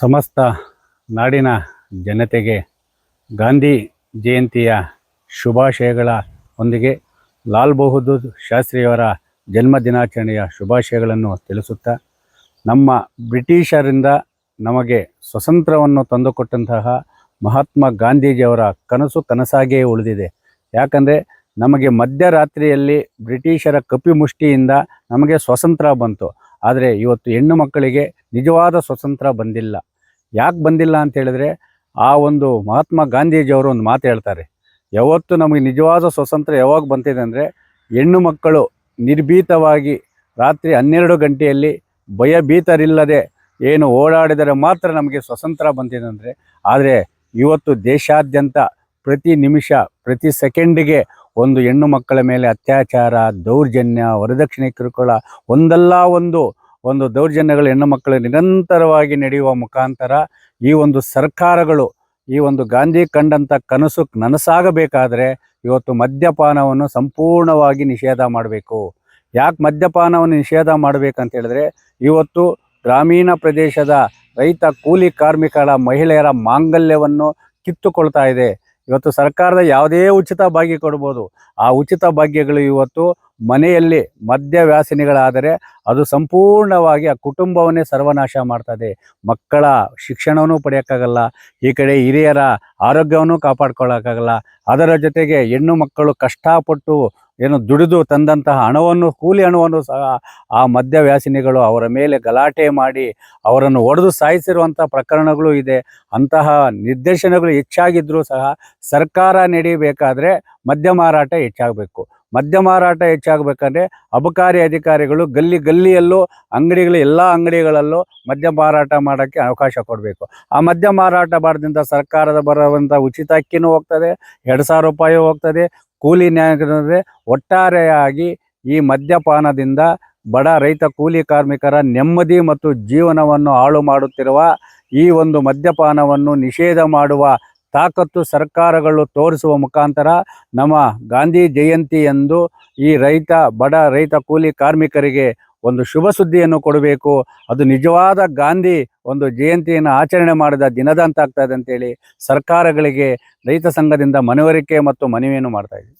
ಸಮಸ್ತ ನಾಡಿನ ಜನತೆಗೆ ಗಾಂಧಿ ಜಯಂತಿಯ ಶುಭಾಶಯಗಳ ಒಂದಿಗೆ ಲಾಲ್ ಬಹದ್ದೂರ್ ಶಾಸ್ತ್ರಿಯವರ ಜನ್ಮ ದಿನಾಚರಣೆಯ ಶುಭಾಶಯಗಳನ್ನು ತಿಳಿಸುತ್ತಾ, ನಮ್ಮ ಬ್ರಿಟಿಷರಿಂದ ನಮಗೆ ಸ್ವತಂತ್ರವನ್ನು ತಂದುಕೊಟ್ಟಂತಹ ಮಹಾತ್ಮ ಗಾಂಧೀಜಿಯವರ ಕನಸು ಕನಸಾಗಿಯೇ ಉಳಿದಿದೆ. ಯಾಕಂದರೆ ನಮಗೆ ಮಧ್ಯರಾತ್ರಿಯಲ್ಲಿ ಬ್ರಿಟಿಷರ ಕಪಿಮುಷ್ಟಿಯಿಂದ ನಮಗೆ ಸ್ವತಂತ್ರ ಬಂತು. ಆದರೆ ಇವತ್ತು ಹೆಣ್ಣು ಮಕ್ಕಳಿಗೆ ನಿಜವಾದ ಸ್ವತಂತ್ರ ಬಂದಿಲ್ಲ. ಯಾಕೆ ಬಂದಿಲ್ಲ ಅಂತ ಹೇಳಿದ್ರೆ ಆ ಒಂದು ಮಹಾತ್ಮ ಗಾಂಧೀಜಿಯವರು ಒಂದು ಮಾತು ಹೇಳ್ತಾರೆ. ಯಾವತ್ತು ನಮಗೆ ನಿಜವಾದ ಸ್ವತಂತ್ರ ಯಾವಾಗ ಬಂತಿದೆ ಅಂದರೆ ಹೆಣ್ಣು ಮಕ್ಕಳು ನಿರ್ಭೀತವಾಗಿ ರಾತ್ರಿ ಹನ್ನೆರಡು ಗಂಟೆಯಲ್ಲಿ ಭಯಭೀತರಿಲ್ಲದೆ ಏನು ಓಡಾಡಿದರೆ ಮಾತ್ರ ನಮಗೆ ಸ್ವತಂತ್ರ ಬಂದಿದೆ ಅಂದರೆ, ಆದರೆ ಇವತ್ತು ದೇಶಾದ್ಯಂತ ಪ್ರತಿ ನಿಮಿಷ, ಪ್ರತಿ ಸೆಕೆಂಡಿಗೆ ಒಂದು ಹೆಣ್ಣು ಮಕ್ಕಳ ಮೇಲೆ ಅತ್ಯಾಚಾರ, ದೌರ್ಜನ್ಯ, ವರದಕ್ಷಿಣೆ ಕಿರುಕುಳ ಒಂದಲ್ಲ ಒಂದು ಒಂದು ದೌರ್ಜನ್ಯಗಳು ಹೆಣ್ಣು ಮಕ್ಕಳು ನಿರಂತರವಾಗಿ ನಡೆಯುವ ಮುಖಾಂತರ ಈ ಒಂದು ಸರ್ಕಾರಗಳು, ಈ ಒಂದು ಗಾಂಧಿ ಕಂಡಂಥ ಕನಸು ನನಸಾಗಬೇಕಾದರೆ ಇವತ್ತು ಮದ್ಯಪಾನವನ್ನು ಸಂಪೂರ್ಣವಾಗಿ ನಿಷೇಧ ಮಾಡಬೇಕು. ಯಾಕೆ ಮದ್ಯಪಾನವನ್ನು ನಿಷೇಧ ಮಾಡಬೇಕಂತ ಹೇಳಿದ್ರೆ, ಇವತ್ತು ಗ್ರಾಮೀಣ ಪ್ರದೇಶದ ರೈತ ಕೂಲಿ ಕಾರ್ಮಿಕರ ಮಹಿಳೆಯರ ಮಾಂಗಲ್ಯವನ್ನು ಕಿತ್ತುಕೊಳ್ತಾ ಇದೆ. ಇವತ್ತು ಸರ್ಕಾರದ ಯಾವುದೇ ಉಚಿತ ಭಾಗ್ಯ ಕೊಡ್ಬೋದು. ಆ ಉಚಿತ ಭಾಗ್ಯಗಳು ಇವತ್ತು ಮನೆಯಲ್ಲಿ ಮದ್ಯ ವ್ಯಾಸಿನಿಗಳಾದರೆ ಅದು ಸಂಪೂರ್ಣವಾಗಿ ಆ ಕುಟುಂಬವನ್ನೇ ಸರ್ವನಾಶ ಮಾಡ್ತದೆ. ಮಕ್ಕಳ ಶಿಕ್ಷಣವೂ ಪಡೆಯೋಕ್ಕಾಗಲ್ಲ. ಈ ಕಡೆ ಹಿರಿಯರ ಆರೋಗ್ಯವನ್ನು ಕಾಪಾಡ್ಕೊಳ್ಳೋಕ್ಕಾಗಲ್ಲ ಅದರ ಜೊತೆಗೆ ಹೆಣ್ಣು ಮಕ್ಕಳು ಕಷ್ಟಪಟ್ಟು ಏನು ದುಡಿದು ತಂದಂತಹ ಹಣವನ್ನು, ಕೂಲಿ ಹಣವನ್ನು ಸಹ ಆ ಮದ್ಯವ್ಯಾಸಿನಿಗಳು ಅವರ ಮೇಲೆ ಗಲಾಟೆ ಮಾಡಿ ಅವರನ್ನು ಒಡೆದು ಸಾಯಿಸಿರುವಂಥ ಪ್ರಕರಣಗಳು ಇದೆ. ಅಂತಹ ನಿರ್ದೇಶನಗಳು ಹೆಚ್ಚಾಗಿದ್ರೂ ಸಹ ಸರ್ಕಾರ ನಡೀಬೇಕಾದ್ರೆ ಮದ್ಯ ಮಾರಾಟ ಹೆಚ್ಚಾಗಬೇಕು. ಮದ್ಯ ಮಾರಾಟ ಹೆಚ್ಚಾಗಬೇಕಂದ್ರೆ ಅಬಕಾರಿ ಅಧಿಕಾರಿಗಳು ಗಲ್ಲಿ ಗಲ್ಲಿಯಲ್ಲೂ ಅಂಗಡಿಗಳು, ಎಲ್ಲ ಅಂಗಡಿಗಳಲ್ಲೂ ಮದ್ಯ ಮಾರಾಟ ಮಾಡೋಕ್ಕೆ ಅವಕಾಶ ಕೊಡಬೇಕು. ಆ ಮದ್ಯ ಮಾರಾಟ ಮಾಡದಿಂದ ಸರ್ಕಾರದ ಬರುವಂಥ ಉಚಿತ ಅಕ್ಕಿನೂ ಹೋಗ್ತದೆ, ಎರಡು ಸಾವಿರ ರೂಪಾಯಿ ಹೋಗ್ತದೆ ಕೂಲಿ ನ್ಯಾಯ ಒಟ್ಟಾರೆಯಾಗಿ ಈ ಮದ್ಯಪಾನದಿಂದ ಬಡ ರೈತ ಕೂಲಿ ಕಾರ್ಮಿಕರ ನೆಮ್ಮದಿ ಮತ್ತು ಜೀವನವನ್ನು ಹಾಳು ಮಾಡುತ್ತಿರುವ ಈ ಒಂದು ಮದ್ಯಪಾನವನ್ನು ನಿಷೇಧ ಮಾಡುವ ತಾಕತ್ತು ಸರ್ಕಾರಗಳು ತೋರಿಸುವ ಮುಖಾಂತರ ನಮ್ಮ ಗಾಂಧಿ ಜಯಂತಿ ಎಂದು ಈ ರೈತ, ಬಡ ರೈತ ಕೂಲಿ ಕಾರ್ಮಿಕರಿಗೆ ಒಂದು ಶುಭ ಸುದ್ದಿಯನ್ನು ಕೊಡಬೇಕು. ಅದು ನಿಜವಾದ ಗಾಂಧಿ ಒಂದು ಜಯಂತಿಯನ್ನು ಆಚರಣೆ ಮಾಡಿದ ದಿನದಂತಾಗ್ತದೆ ಅಂತೇಳಿ ಸರ್ಕಾರಗಳಿಗೆ ರೈತ ಸಂಘದಿಂದ ಮನವರಿಕೆ ಮತ್ತು ಮನವಿಯನ್ನು ಮಾಡ್ತಾ ಇದ್ದೀವಿ.